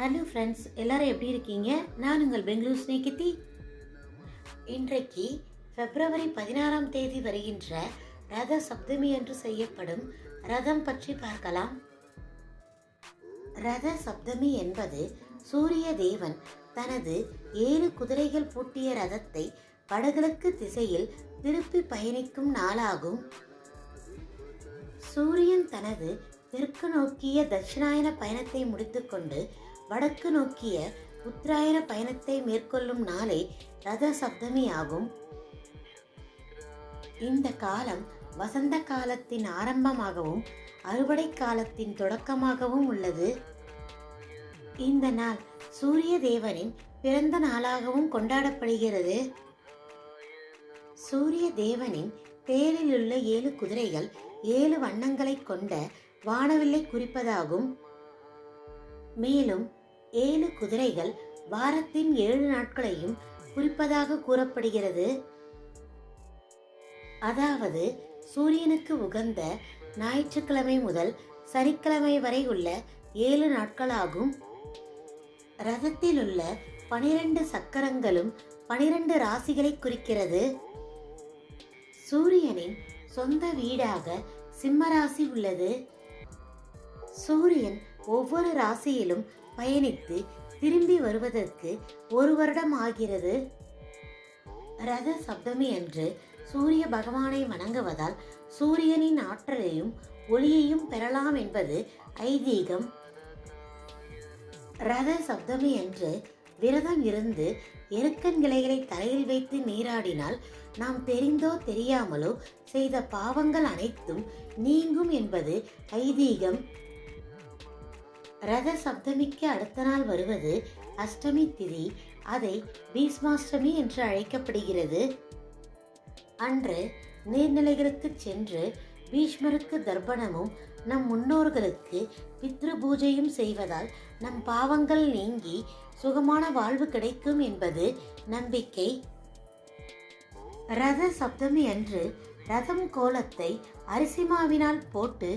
Hello friends எல்லாரும் எப்படி இருக்கீங்க? நான் உங்கள் பெங்களூர் ஸ்நேகிதி இன்றைக்கு பிப்ரவரி பதினாறாம் தேதி வருகின்ற ரத சப்தமி என்று செய்யப்படும் ரதம் பற்றி பார்க்கலாம். ரத சப்தமி என்பது சூரிய தேவன் தனது ஏழு குதிரைகள் பூட்டிய ரதத்தை வடகிழக்கு திசையில் திருப்பி பயணிக்கும் நாளாகும். சூரியன் தனது தெற்கு நோக்கிய தட்சிணாயன பயணத்தை முடித்துக்கொண்டு வடக்கு நோக்கிய உத்தராயண பயணத்தை மேற்கொள்ளும் நாளே ரத சப்தமி ஆகும் இந்த காலம் வசந்த காலத்தின் ஆரம்பமாகவும் அறுவடை காலத்தின் தொடக்கமாகவும் உள்ளது. இந்த நாள் சூரிய தேவனின் பிறந்த நாளாகவும் கொண்டாடப்படுகிறது. சூரிய தேவனின் தேரில் உள்ள ஏழு குதிரைகள் ஏழு வண்ணங்களை கொண்ட வானவில்லை குறிப்பதாகும். மேலும் ஏழு குதிரைகள் வாரத்தின் ஏழு நாட்களையும் குறிப்பதாக கூறப்படுகிறது. அதாவது சூரியனுக்கு உகந்த ஞாயிற்றுக்கிழமை முதல் சனிக்கிழமை வரை உள்ள ஏழு நாட்களாகும். ரதத்தில் உள்ள பனிரெண்டு சக்கரங்களும் பனிரெண்டு ராசிகளை குறிக்கிறது. சூரியனின் சொந்த வீடாக சிம்ம ராசி உள்ளது. சூரியன் ஒவ்வொரு ராசியிலும் பயணித்து திரும்பி வருவதற்கு ஒரு வருடம் ஆகிறது. ரத சப்தமி அன்று சூரிய பகவானை வணங்குவதால் சூரியனின் ஆற்றலையும் ஒளியையும் பெறலாம் என்பது ஐதீகம். ரத சப்தமி அன்று விரதம் இருந்து எருக்கன் கிளைகளை தலையில் வைத்து நீராடினால் நாம் தெரிந்தோ தெரியாமலோ செய்த பாவங்கள் அனைத்தும் நீங்கும் என்பது ஐதீகம். ரத சப்தமிக்கு அடுத்த நாள் வருவது அஷ்டமி திதி. அதை பீஸ்மாஷ்டமி என்று அழைக்கப்படுகிறது. அன்று நீர்நிலைகளுக்கு சென்று பீஷ்மருக்கு தர்ப்பணமும் நம் முன்னோர்களுக்கு பித்ரு பூஜையும் செய்வதால் நம் பாவங்கள் நீங்கி சுகமான வாழ்வு கிடைக்கும் என்பது நம்பிக்கை. ரத சப்தமி அன்று ரதம் கோலத்தை அரிசி மாவினால் போட்டு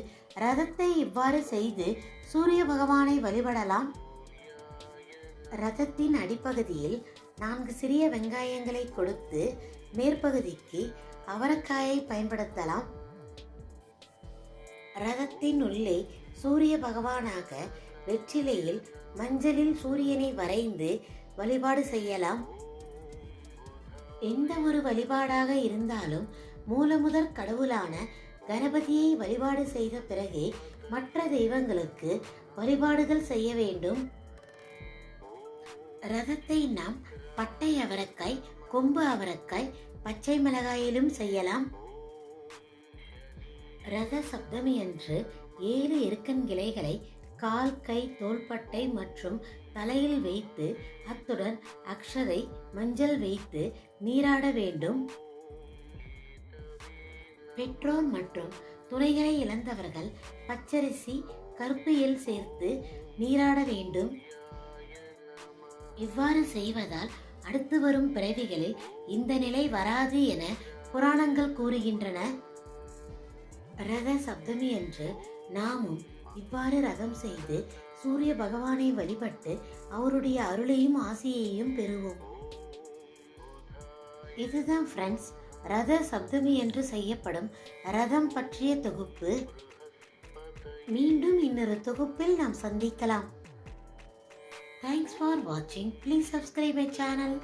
ரதத்தை இவ்வாறு செய்து சூரிய பகவானை வழிபடலாம். ரதத்தின் அடிப்பகுதியில் நான்கு சிறிய வெங்காயங்களை கொடுத்து மேற்பகுதிக்கு அவரக்காயை பயன்படுத்தலாம். ரதத்தின் உள்ளே சூரிய பகவானாக வெற்றிலையில் மஞ்சளில் சூரியனை வரைந்து வழிபாடு செய்யலாம். எந்த ஒரு வழிபாடாக இருந்தாலும் மூலமுதற் கடவுளான கணபதியை வழிபாடு செய்த பிறகே மற்ற தெய்வங்களுக்கு வழிபாடுகள் செய்ய வேண்டும். ரதத்தை நாம் பட்டை அவரக்காய் கொம்பு அவரக்காய் பச்சை மிளகாயிலும் செய்யலாம். ரத சப்தமி அன்று ஏழு எருக்கன் கிளைகளை கால் கை தோள்பட்டை மற்றும் தலையில் வைத்து அத்துடன் அக்ஷதை மஞ்சள் வைத்து நீராட வேண்டும். பெற்றோர் மற்றும் துணைகளை இழந்தவர்கள் பச்சரிசி கருப்பு எல் சேர்த்து நீராட வேண்டும். இவ்வாறு செய்வதால் அடுத்து வரும் பிறவிகளில் இந்த நிலை வராது என புராணங்கள் கூறுகின்றன. ரத சப்தமி என்று நாமும் இவ்வாறு ரதம் செய்து சூரிய பகவானை வழிபட்டு அவருடைய அருளையும் ஆசையையும் பெறுவோம். இதுதான் ஃப்ரெண்ட்ஸ் ரத சப்தமி என்று செய்யப்படும் ரதம் பற்றிய தொகுப்பு. மீண்டும் இன்னொரு தொகுப்பில் நாம் சந்திக்கலாம். தேங்க்ஸ் ஃபார் வாட்சிங் ப்ளீஸ் சப்ஸ்கிரைப் மை சேனல்